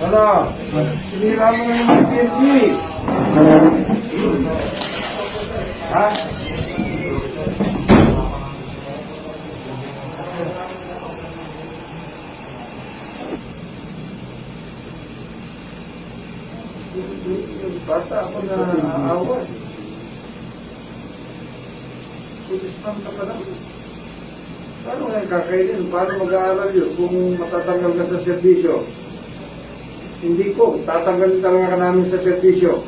Ano? Sinira mo na yung PNP. Ha? Bata ako na aawa. Pulis pa ka pa lang. Paano nga kakainin? Paano mag-aaral yun kung matatanggal ka sa serbisyo? Hindi ko. Tatanggalin talaga ka namin sa serbisyo.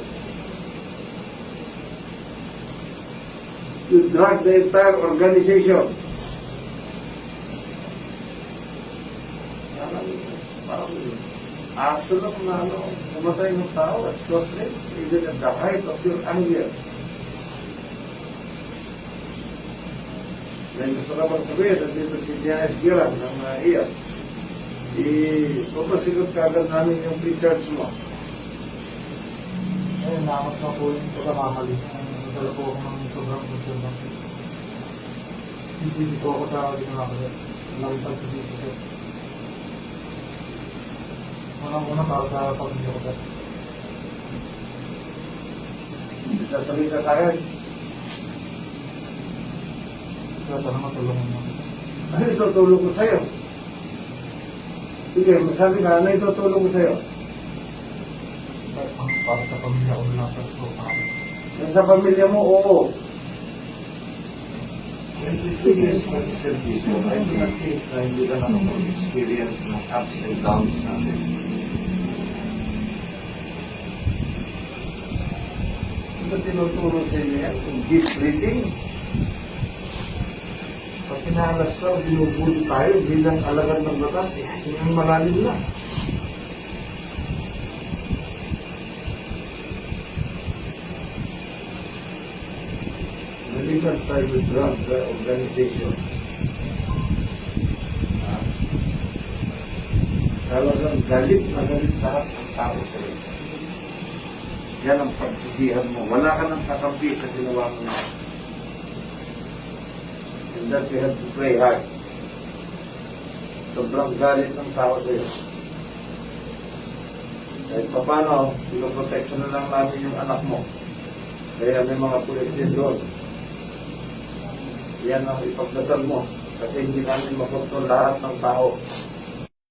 You drag the entire organization. Parang, parang, aso lang na ano, namatay ng tao at close range, even at the height of your anger. Dahil gusto ka bang sabihin, nandito si Janice Giran ng uh, IAS. I-papasigot ka agad namin yung pre-charge mo. Ayun, namat na po yung pagkakamali. Nagdala po ako ng sobrang gusto na. Sisisi po ako sa ginawa ko. Lagi pa sisisi siya. Unang-una para sa pamilya ko. Sasabihin ka sa akin, Kaya sana matulungan mo. ano itutulong ko sa'yo? Sige, masabi ka, ano itutulong ko sa'yo? Para sa pamilya ko lang. Yung sa pamilya mo, oo. 23 years na sa servisyo, I do not think na hindi ka nakapag-experience ng ups and downs natin. Ito tinuturo sa inyo yan, yung deep breathing. Pinalas ka, binubuli tayo bilang alagad ng batas, yung malalim na. Maliban sa withdraw the organization. Ah. Talagang galit na galit lahat ng tao sa iyo. Yan ang pagsisihan mo. Wala ka nang kakampi sa ginawa mo na. That you have to pray hard. Sobrang galit ng tao sa iyo. Kahit pa paano, pinoprotection na lang namin yung anak mo. Kaya may mga pulis din doon. Yan ang ipagdasal mo. Kasi hindi namin makontrol lahat ng tao.